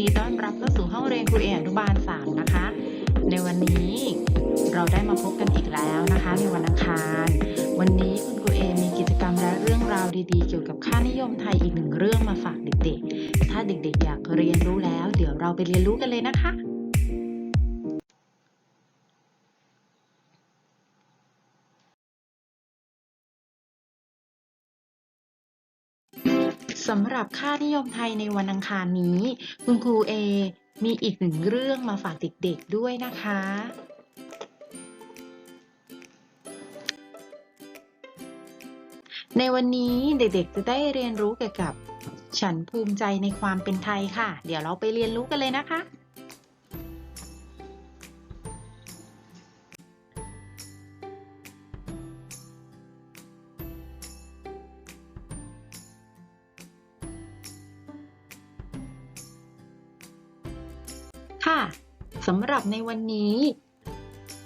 ดีต้อนรับเข้าสู่ห้องเรียนครูเออนุบาล 3 นะคะ ในวันนี้เราได้มาพบกันอีกแล้วนะคะ ในวันอังคาร วันนี้คุณครูเอมีกิจกรรมและเรื่องราวดีๆ เกี่ยวกับค่านิยมไทยอีกหนึ่งเรื่องมาฝากเด็กๆ ถ้าเด็กๆ อยากเรียนรู้แล้ว เดี๋ยวเราไปเรียนรู้กันเลยนะคะ สำหรับค่านิยมไทยในวันอังคารนี้ คุณครูเอมีอีกหนึ่งเรื่องมาฝากเด็กๆด้วยนะคะ ในวันนี้เด็กๆจะได้เรียนรู้เกี่ยวกับ ฉันภูมิใจในความเป็นไทยค่ะ เดี๋ยวเราไปเรียนรู้กันเลยนะคะ ค่ะสำหรับในวันนี้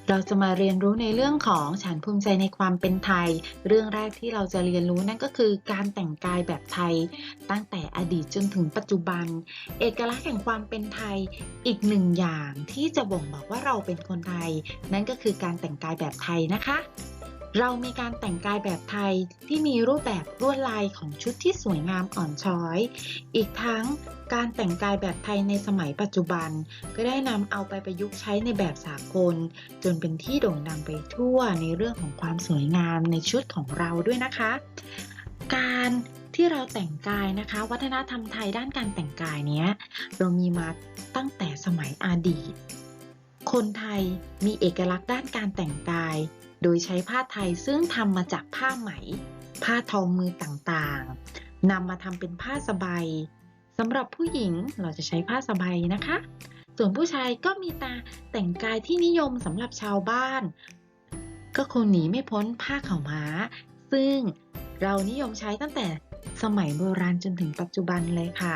เราจะมาเรียนรู้ในเรื่องของฉันภูมิใจในความเป็นไทย เรื่องแรกที่เราจะเรียนรู้นั่นก็คือการแต่งกายแบบไทย ตั้งแต่อดีตจนถึงปัจจุบัน เอกลักษณ์แห่งความเป็นไทยอีกหนึ่งอย่างที่จะบ่งบอกว่าเราเป็นคนไทย นั่นก็คือการแต่งกายแบบไทยนะคะ เรามีการแต่งกายแบบไทยที่มีรูปแบบลวดลายของชุดที่สวยงามอ่อนช้อย อีกทั้งการแต่งกายแบบไทยในสมัยปัจจุบัน ก็ได้นำเอาไปประยุกต์ใช้ในแบบสากล จนเป็นที่โด่งดังไปทั่วในเรื่องของความสวยงามในชุดของเราด้วยนะคะ การที่เราแต่งกายนะคะ วัฒนธรรมไทยด้านการแต่งกายเนี้ยเรามีมาตั้งแต่สมัยอดีต คนไทยมีเอกลักษณ์ด้านการแต่งกาย โดยใช้ผ้าไทยซึ่งทำมาจากผ้าไหม ผ้าทอมือต่างๆนำมาทำเป็นผ้าสบายสำหรับผู้หญิงเราจะใช้ผ้าสบายนะคะ ส่วนผู้ชายก็มีตาแต่งกายที่นิยมสำหรับชาวบ้าน ก็คงหนีไม่พ้นผ้าขาวม้า ซึ่งเรานิยมใช้ตั้งแต่สมัยโบราณจนถึงปัจจุบันเลยค่ะ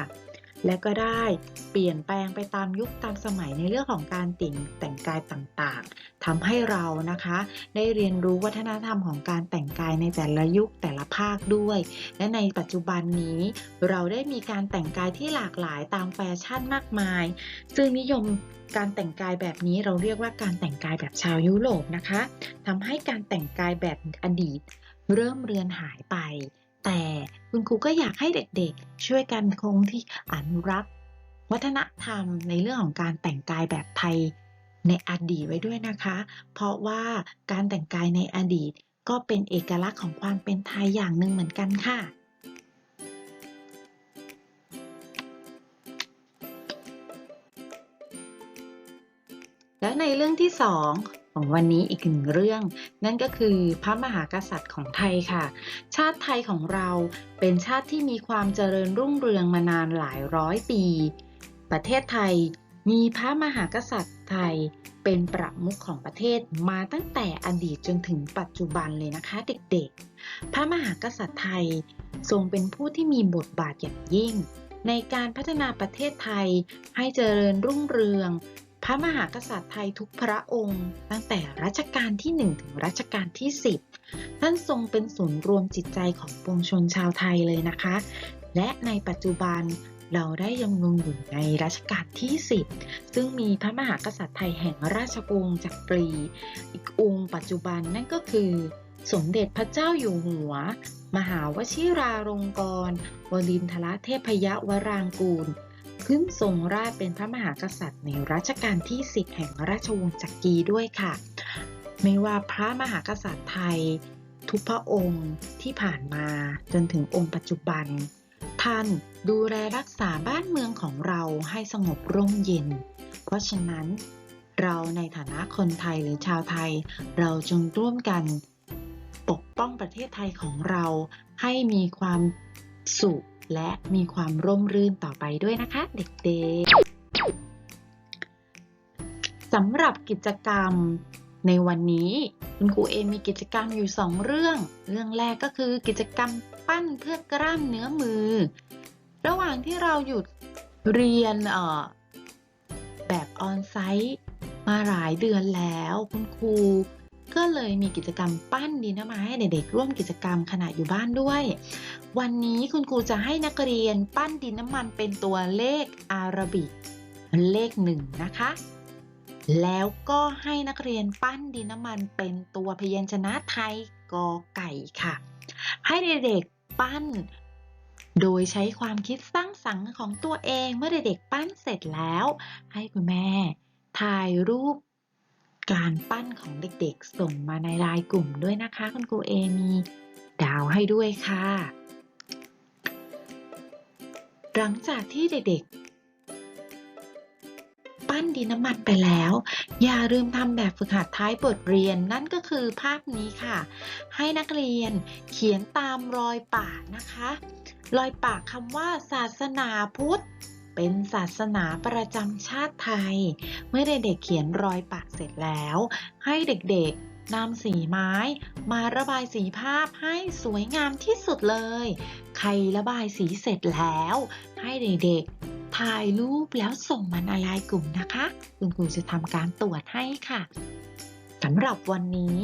และก็ได้เปลี่ยนแปลงไปตามยุคตามสมัยในเรื่องของการแต่งแต่งกายต่างๆทำให้เรานะคะ ได้เรียนรู้วัฒนธรรมของการแต่งกายในแต่ละยุคแต่ละภาคด้วย และในปัจจุบันนี้ เราได้มีการแต่งกายที่หลากหลายตามแฟชั่นมากมาย ซึ่งนิยมการแต่งกายแบบนี้เราเรียกว่าการแต่งกายแบบชาวยุโรปนะคะทำให้การแต่งกายแบบอดีตเริ่มเรือนหายไป แต่คุณครูก็อยากให้เด็กๆ ช่วยกันคงที่อนุรักษ์ วัฒนธรรมในเรื่องของการแต่งกายแบบไทยในอดีตไว้ด้วยนะคะ เพราะว่าการแต่งกายในอดีตก็เป็นเอกลักษณ์ของความเป็นไทยอย่างหนึ่งเหมือนกันค่ะ และในเรื่องที่สอง ของวันนี้อีกหนึ่งเรื่อง นั่นก็คือพระมหากษัตริย์ของไทยค่ะ ชาติไทยของเราเป็นชาติที่มีความเจริญรุ่งเรืองมานานหลายร้อยปี ประเทศไทยมีพระมหากษัตริย์ไทยเป็นประมุขของประเทศมาตั้งแต่อดีตจนถึงปัจจุบันเลยนะคะเด็กๆ พระมหากษัตริย์ไทยทรงเป็นผู้ที่มีบทบาทอย่างยิ่ง ในการพัฒนาประเทศไทยให้เจริญรุ่งเรือง ระมหากษัตริย์ไทยทุกพระองค์ ตั้งแต่รัชกาลที่ 1 ถึงรัชกาลที่ 10 ท่านทรงเป็นศูนย์รวมจิตใจของปวงชนชาวไทยเลยนะคะ และในปัจจุบันเราได้ยังลงอยู่ในรัชกาลที่ 10 ซึ่งมีพระมหากษัตริย์ไทยแห่งราชวงศ์จักรี อีกองค์ปัจจุบันนั่นก็คือ สมเด็จพระเจ้าอยู่หัว มหาวชิราลงกรณวรินทรเทพยวรางกูล ขึ้นทรงราชเป็นพระมหากษัตริย์ในรัชกาลที่ 10 แห่งราชวงศ์จักรีด้วยค่ะ ไม่ว่าพระมหากษัตริย์ไทย ทุกพระองค์ที่ผ่านมาจนถึงองค์ปัจจุบัน ท่านดูแลรักษาบ้านเมืองของเราให้สงบร่มเย็น เพราะฉะนั้น เราในฐานะคนไทยหรือชาวไทย เราจงร่วมกัน ปกป้องประเทศไทยของเราให้มีความสุข และมีความร่มรื่นต่อไปด้วยนะคะ เด็กๆสำหรับกิจกรรมในวันนี้คุณครูเอมีกิจกรรมอยู่ 2 เรื่อง เรื่องแรกก็คือกิจกรรมปั้นเพื่อกล้ามเนื้อมือ ระหว่างที่เราหยุดเรียนแบบออนไซต์มาหลายเดือนแล้ว คุณครู ก็เลยมีกิจกรรมปั้นดินน้ำมาให้เด็กๆร่วมกิจกรรมขณะอยู่บ้านด้วย วันนี้คุณครูจะให้นักเรียนปั้นดินน้ำมันเป็นตัวเลขอาราบิกเลขหนึ่งนะคะ แล้วก็ให้นักเรียนปั้นดินน้ำมันเป็นตัวพยัญชนะไทยกอไก่ค่ะ ให้เด็กๆปั้นโดยใช้ความคิดสร้างสรรค์ของตัวเองเมื่อเด็กๆปั้นเสร็จแล้ว ให้คุณแม่ ถ่ายรูป การปั้นของเด็กๆ ส่งมาในไลน์กลุ่มด้วยนะคะ คุณครูเอมีดาวให้ด้วยค่ะ หลังจากที่เด็กๆ ปั้นดินน้ำมันไปแล้ว อย่าลืมทำแบบฝึกหัดท้ายบทเรียนนั่นก็คือภาพนี้ค่ะ ให้นักเรียนเขียนตามรอยปากนะคะ รอยปากคำว่าศาสนาพุทธ เป็นศาสนาประจำชาติไทย เมื่อเด็กๆเขียนรอยปากเสร็จแล้ว ให้เด็กๆนำสีไม้ มาระบายสีภาพให้สวยงามที่สุดเลย ใครระบายสีเสร็จแล้ว ให้เด็กๆถ่ายรูปแล้วส่งมาในไลน์กลุ่มนะคะ คุณครูจะทำการตรวจให้ค่ะสำหรับวันนี้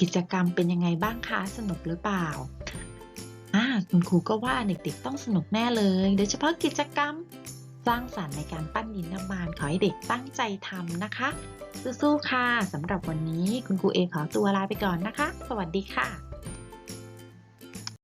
กิจกรรมเป็นยังไงบ้างคะสนุกหรือเปล่าอ่าคุณครูก็ว่าเด็กๆต้องสนุกแน่เลย โดยเฉพาะกิจกรรม สร้างสรรค์ในการปั้นดินน้ำมันขอให้เด็กตั้งใจทำนะคะ สู้ๆค่ะสำหรับวันนี้คุณครูเอขอตัวลาไปก่อนนะคะ สวัสดีค่ะ